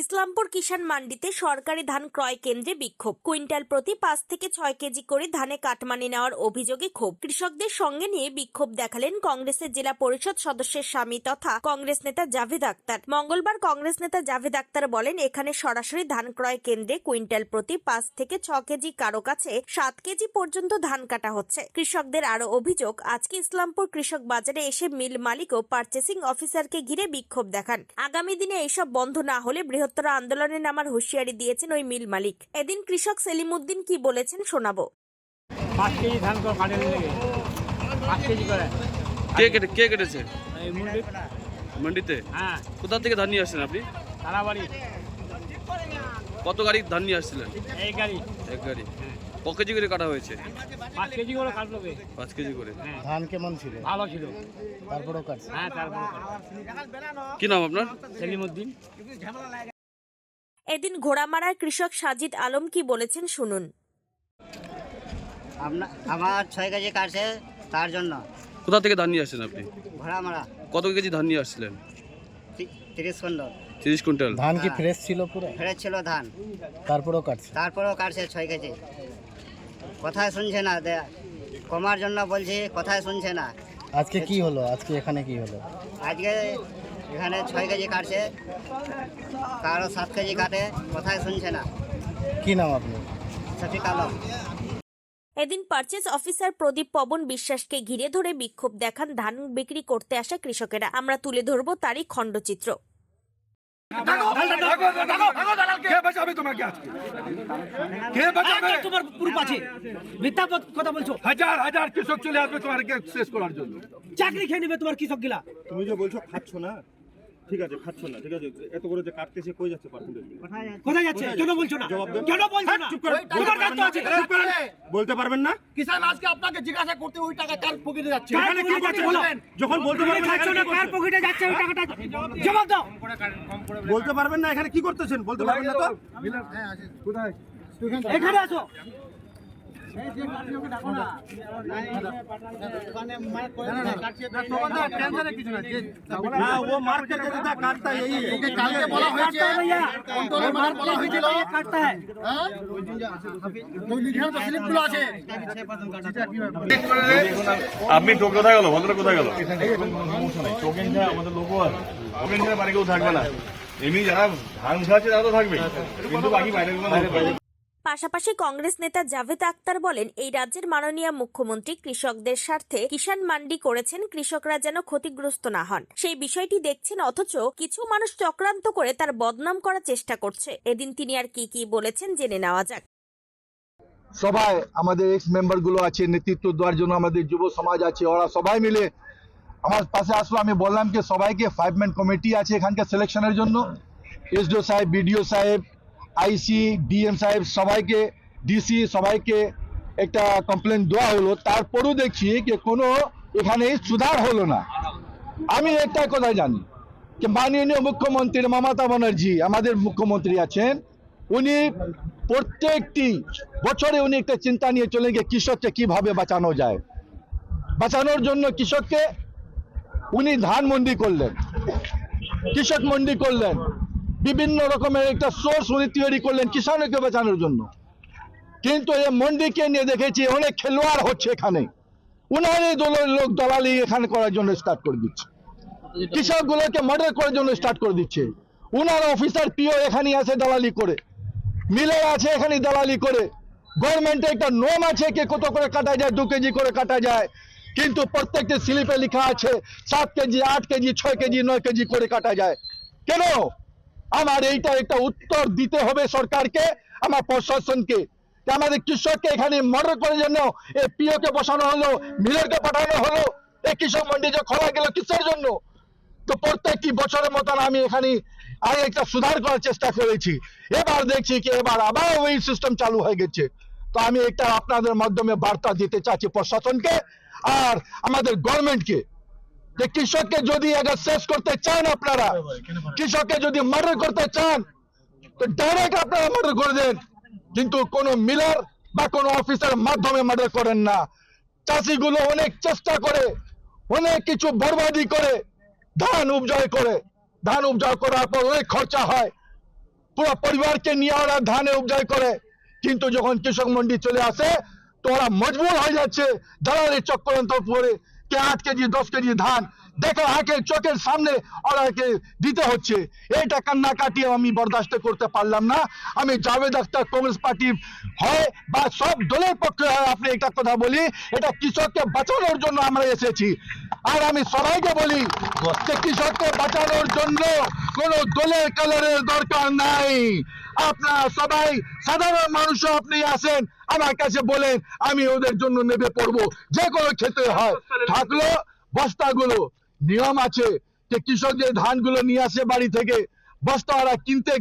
ইসলামপুর কিষাণ মান্ডিতে সরকারি ধান ক্রয় কেন্দ্রে বিক্ষোভ। কুইন্টাল প্রতি পাঁচ থেকে ছয় কেজি করে ধানে কাটমানি নেওয়ার অভিযোগে ক্ষোভ। কৃষকদের সঙ্গে নিয়ে বিক্ষোভ দেখালেন কংগ্রেসের জেলা পরিষদ সদস্যের স্বামী তথা কংগ্রেস নেতা জাভেদ আক্তার। মঙ্গলবার কংগ্রেস নেতা জাভেদ আক্তার বলেন, এখানে সরাসরি ধান ক্রয় কেন্দ্রে কুইন্টাল প্রতি পাঁচ থেকে ছ কেজি কারও কাছে সাত কেজি পর্যন্ত ধান কাটা হচ্ছে। কৃষকদের আরও অভিযোগ, আজকে ইসলামপুর কৃষক বাজারে এসে মিল মালিক ও পার্চেসিং অফিসারকে ঘিরে বিক্ষোভ দেখান। আগামী দিনে এইসব বন্ধ না হলে বৃহত্তর আন্দোলনে নামার হুঁশিয়ারি দিয়েছেন ওই মিল মালিক। এদিন কৃষক সেলিমউদ্দিন কি বলেছেন শোনাবো। পাঁচ কেজি ধান কাটে পাঁচ কেজি করে। কে কেটে কে কেটেছে? মান্ডিতে? হ্যাঁ। কোথা থেকে ধান নিয়ে আসছেন আপনি? তারাবাড়ি। কত গাড়ি ধান নিয়ে আসছিলেন? এই গাড়ি। এক গাড়ি। ক কেজি করে কাটা হয়েছে? পাঁচ কেজি করে কাটলো পাঁচ কেজি করে। হ্যাঁ। ধান কেমন ছিল? ভালো ছিল। তারপরেও কাটছে। হ্যাঁ তারপরে কি নাম আপনার? সেলিমুদ্দিন। এদিন ঘোড়ামারার কৃষক সাজিদ আলম কি বলেছেন শুনুন। আপনা- আমার ছয় কেজি কাটছে তার জন্য। কোথা থেকে ধান নিয়ে আসছেন আপনি? ঘোড়া মারা কত কেজি ধান নিয়ে আসছিলেন? তিরিশ কুইন্টল। তিরিশ কুইন্টাল। ধান কি হ্যাঁ। ফ্রেশ ছিল পুরো? ফেরত ছিল ধান। তারপরেও কাটছে? তারপরেও কাটছে ছয় কেজি। কথায় শুনছে না কমার জন্য বলছি কথায় শুনছে না। আজকে কি হলো? আজকে এখানে কি হলো? আজকে এখানে ছয় কেজি কাটছে। কারও সাত কেজি কাটে কথায় শুনছে না। কি নাম আপনি সঠিক আলম এদিন পারচেজ অফিসার প্রদীপ পবন বিশ্বাসকে ঘিরে ধরে বিক্ষোভ দেখান ধান বিক্রি করতে আসা কৃষকেরা। আমরা তুলে ধরব তারই খণ্ডচিত্র। কে বাঁচাবে তোমাকে আজকে? কে বাঁচাবে? তোমার প্রুফ আছে মিথ্যা কথা বলছো। হাজার হাজার কৃষক চলে আসবে তোমাকে শেষ করার জন্য। চাকরি খেয়ে নেবে তোমার কৃষক গিলা তুমি যে বলছো খাচ্ছ না? ঠিক আছে খাচ্ছ না ঠিক আছে এত করে যে কাটতেছে কই যাচ্ছে পার্সেন্টেজ কোথায় যাচ্ছে? কেন বলছো না? জবাব দেন। কেন বলছো না? চুপ করে। তোমার দায়িত্ব আছে। বলতে পারবেন না? কিষান আজকে আপনাকে জিজ্ঞাসা করতে ওই টাকা কার পকেটে যাচ্ছে? এখানে কি করছে? বলো। যখন বলতে পারবেন না, খাচ্ছ এখানে না কি কার পকেটে যাচ্ছে ওই টাকাটা? জবাব দাও। বলতে পারবেন না এখানে কি করতেছেন? বলতে পারবেন না তো? এখানে আসো। भैया হয়েছিল কাটতে হয়? আপনি টোক কোথায় গেল? ভদ্র কোথায় গেল? আমাদের লোকও আছে টোকেন বাড়ি কেউ থাকবে না। এমনি যারা ধান খাচ্ছে তারা তো থাকবে। কিন্তু বাকি বাইরে পাশাপাশি কংগ্রেস নেতা জাভেদ আক্তার বলেন, এই রাজ্যের মাননীয় মুখ্যমন্ত্রী কৃষকদের স্বার্থে কিষাণ মান্ডি করেছেন, কৃষকরা যেন ক্ষতিগ্রস্ত না হন। সেই বিষয়টি দেখছেন অথচ কিছু মানুষ চক্রান্ত করে তার বদনাম করার চেষ্টা করছে। এদিন তিনি আর কি কি বলেছেন জেনে নেওয়া যাক। সবাই আমাদের এক্স মেম্বারগুলো আছে, নেতৃত্ব দেওয়ার জন্য আমাদের যুব সমাজ আছে, ওরা সবাই মিলে আমার পাশে আসলো। আমি বললাম যে সবাইকে ফাইভ ম্যান কমিটি আছে এখানকার সিলেকশনের জন্য। এসডিও সাহেব বিডিও সাহেব আইসি, ডিএম সাহেব সবাইকে, ডিসি সবাইকে একটা কমপ্লেন দেওয়া হলো। তারপরও দেখছি যে কোনো এখানে সুধার হলো না। আমি একটা কথা জানি, যে মাননীয় মুখ্যমন্ত্রী মমতা ব্যানার্জি আমাদের মুখ্যমন্ত্রী আছেন, উনি প্রত্যেকটি বছরে উনি একটা চিন্তা নিয়ে চলেন যে কৃষককে কীভাবে বাঁচানো যায়। বাঁচানোর জন্য কৃষককে উনি ধান মন্ডি করলেন, কৃষক মন্ডি করলেন। বিভিন্ন রকমের একটা সোর্স উনি তৈরি করলেন কিষানকে বাঁচানোর জন্য। কিন্তু এই মন্ডিকে নিয়ে দেখেছি, অনেক খেলোয়াড় হচ্ছে এখানে। উনারই দলের লোক দালালি এখানে করার জন্য স্টার্ট করে দিচ্ছে। কৃষকগুলোকে মার্ডার করার জন্য স্টার্ট করে দিচ্ছে। উনার অফিসার পিও এখানে আছে দালালি করে। মিলে আছে এখানে দালালি করে। গভর্নমেন্টে একটা নিয়ম আছে কে কত করে কাটা যায়, দু কেজি করে কাটা যায়। কিন্তু প্রত্যেকটি স্লিপে লেখা আছে, সাত কেজি, আট কেজি, ছয় কেজি, নয় কেজি করে কাটা যায়। কেন? আমার এইটা একটা উত্তর দিতে হবে সরকারকে, আমার প্রশাসনকে। আমাদের কৃষককে এখানে মর্ডার করার জন্য এই পিও কে বসানো হলো, মিলেরকে পাঠানো হলো, এই কৃষক মন্ডি যে খোলা গেল কিসের জন্য? তো প্রত্যেকটি বছরের মতন আমি এখানে আর একটা সুধার করার চেষ্টা করেছি। এবার দেখছি কি, এবার আবার ওই সিস্টেম চালু হয়ে গেছে। তো আমি একটা আপনাদের মাধ্যমে বার্তা দিতে চাচ্ছি প্রশাসনকে আর আমাদের গভর্নমেন্টকে যে কৃষককে যদি আগে শেষ করতে চান আপনারা কৃষককে যদি মার্ডার করতে চান তো ডাইরেক্ট আপনারা মার্ডার করে দেন। কিন্তু কোন মিলার বা কোন অফিসের মাধ্যমে মার্ডার করেন না। চাষিগুলো অনেক চেষ্টা করে অনেক কিছু বরবাদি করে ধান উপজয় করে। ধান উপজয় করার পর অনেক খরচা হয়। পুরো পরিবারকে নিয়ে ওরা ধানে উপজয় করে। কিন্তু যখন কৃষক মন্ডি চলে আসে তো ওরা মজবুর হয়ে যাচ্ছে। দালালি চক্রান্ত করে। কে আট কেজি, দশ কেজি ধান? দেখো আগে চোখের সামনে ওরাকে দিতে হচ্ছে। এইটা কান্না কাটিয়ে আমি বরদাস্ত করতে পারলাম না। আমি জাভেদ আখতার কংগ্রেস পার্টির হয় বা সব দলের পক্ষে হয়, আপনি একটা কথা বলি, এটা কৃষককে বাঁচানোর জন্য আমরা এসেছি। আর আমি সবাইকে বলি, যে কৃষককে বাঁচানোর জন্য কোনো দলের কালারের দরকার নাই। আপনারা সবাই সাধারণ মানুষও আপনি আসেন আমার কাছে বলেন, আমি ওদের জন্য নেবে পড়ব। যে কোনো ক্ষেত্রে হয়। থাকল বস্তাগুলো। নিয়ম আছে যে কৃষক কৃষকদের ধানগুলো নিয়ে আসে বাড়ি থেকে, বস্তা ওরা কিনতে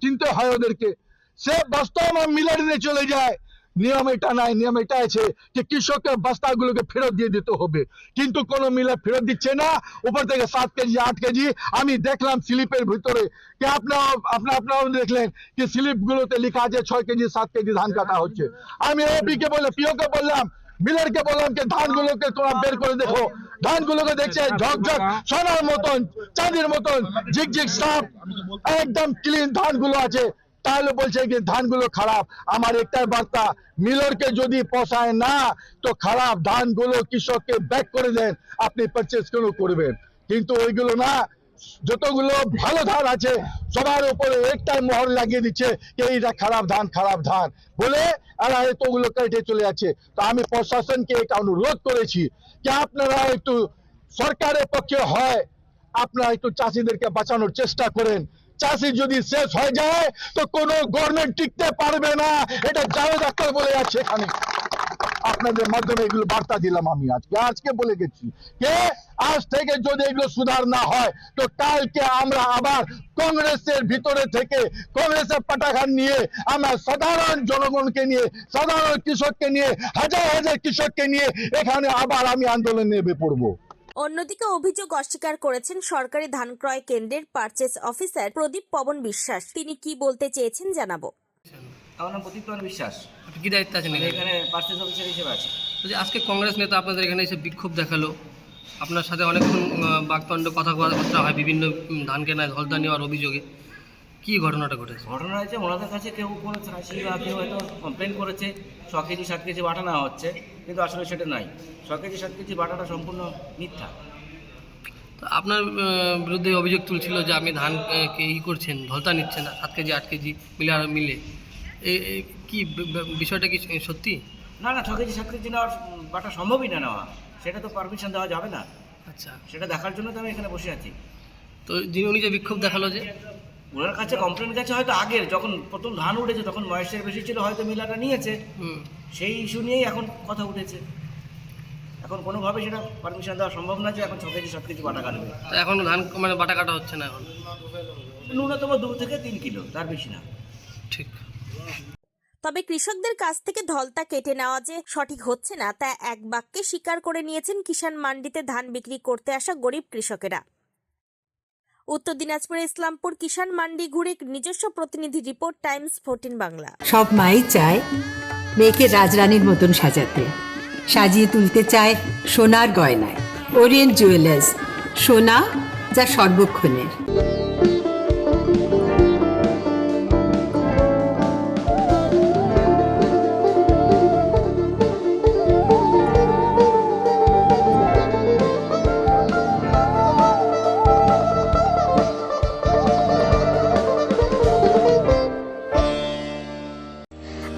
কিনতে হয় ওদেরকে। সে বস্তা আমার মিলার চলে যায়। নিয়ম এটা নাই নিয়ম এটা আছে যে কৃষকের বস্তাগুলোকে ফেরত দিয়ে দিতে হবে। কিন্তু কোন মিলে ফেরত দিচ্ছে না। উপর থেকে সাত কেজি, আট কেজি। আমি দেখলাম স্লিপের ভিতরে যে আপনার আপনার, আপনারাও দেখলেন যে স্লিপ গুলোতে লেখা আছে ছয় কেজি, সাত কেজি ধান কাটা হচ্ছে। আমি ওপিকে বলে পিওকে বললাম বললাম যে ধানগুলোকে তোমরা বের করে দেখো। ধানগুলোকে দেখছে ঝকঝক, সোনার মতন, চাঁদির মতন, ঝিকঝিক সাপ একদম ক্লিন ধানগুলো আছে। তাহলে বলছে যে ধানগুলো খারাপ। আমার একটাই বার্তা মিলরকে যদি পোষায় না, তো খারাপ ধানগুলো কৃষককে ব্যাক করে দেন, আপনি পারচেস কেন করবেন? কিন্তু ওইগুলো না, যতগুলো ভালো ধান আছে, সবার উপরে একটাই মোহর লাগিয়ে দিচ্ছে যে এইটা খারাপ ধান খারাপ ধান। বলে আর এতগুলো কেটে চলে যাচ্ছে। তো আমি প্রশাসনকে এটা অনুরোধ করেছি যে আপনারা একটু সরকারের পক্ষে হয়, আপনারা একটু চাষিদেরকে বাঁচানোর চেষ্টা করেন। চাষি যদি শেষ হয়ে যায়, তো কোনো গভর্নমেন্ট টিকতে পারবে না। এটা জাভেদ আক্তার বলে যাচ্ছে এখানে। আপনাদের মাধ্যমে এগুলো বার্তা দিলাম আমি আজকে। আজকে বলে গেছি যে, আজ থেকে যদি এগুলো সুধার না হয়, তো কালকে আমরা আবার কংগ্রেসের ভিতরে থেকে কংগ্রেসের পাটাঘাট নিয়ে আমরা সাধারণ জনগণকে নিয়ে, সাধারণ কৃষককে নিয়ে, হাজার হাজার কৃষককে নিয়ে এখানে আবার আমি আন্দোলনে নেমে পড়ব। অন্যদিকে অভিযোগ অস্বীকার করেছেন সরকারি ধান ক্রয় কেন্দ্রের পারচেস অফিসার প্রদীপ পবন বিশ্বাস। তিনি কি বলতে চেয়েছেন জানাব। আমার নাম প্রদীপ কুমার বিশ্বাস। কি দায়িত্ব আছেন এখানে? এখানে অফিসার হিসেবে আছি। আজকে কংগ্রেস নেতা আপনাদের এখানে এসে বিক্ষোভ দেখাল আপনার সাথে অনেকক্ষণ বাক্তণ্ড কথা কথাবার্তা হয় বিভিন্ন ধান কেনায় ধলদা নেওয়ার অভিযোগে। কি ঘটনাটা ঘটেছে? ঘটনা হয়েছে ওনাদের কাছে কেউ কোনো চাষি বা কেউ হয়তো কমপ্লেন করেছে ছ কেজি সাত কেজি বাটা নেওয়া হচ্ছে কিন্তু আসলে সেটা নাই। ছ কেজি সাত কেজি বাটাটা সম্পূর্ণ মিথ্যা। তো আপনার বিরুদ্ধে অভিযোগ তুলছিল যে আপনি ধান ই করছেন ধলতা নিচ্ছেন সাত কেজি আট কেজি মিলে আর মিলে। এ- কি বিষয়টা কি সত্যি? না না ছ কেজি সাত কেজি নেওয়ার বাটা সম্ভবই না নেওয়া। সেটা তো পারমিশন দেওয়া যাবে না। আচ্ছা। সেটা দেখার জন্য তো আমি এখানে বসে আছি। তো যিনি উনি যে বিক্ষোভ দেখাল যে? ওনার কাছে কমপ্লেন গেছে হয়তো আগের যখন প্রথম ধান উঠেছে তখন ময়েশ্চার বেশি ছিল হয়তো মিলাটা নিয়েছে। হুম। সেই ইস্যু নিয়েই এখন কথা উঠেছে। এখন কোনোভাবে সেটা পারমিশন দেওয়া সম্ভব না যে এখন ছ কেজি সাত কেজি বাটা কাটবে। এখন ধান মানে বাটা কাটা হচ্ছে না এখন? ন্যূনতম দু থেকে তিন কিলো তার বেশি না। ঠিক। তবে কৃষকদের কাছ থেকে ধলতা কেটে নেওয়া যে সঠিক হচ্ছে না তা এক বাক্যে স্বীকার করে নিয়েছেন কিষাণ মান্ডিতে ধান বিক্রি করতে আসা গরিব কৃষকেরা। উত্তর দিনাজপুরের ইসলামপুর কিষাণ মান্ডি ঘুরে নিজস্ব প্রতিনিধি রিপোর্ট, টাইমস ফোরটিন বাংলা। সব মাই চায় মেয়েকে রাজরানীর মতন সাজাতে। সাজিয়ে তুলতে চায় সোনার গয়নায়। ওরিয়েন্ট জুয়েলার্স, সোনা যা সর্বক্ষণের।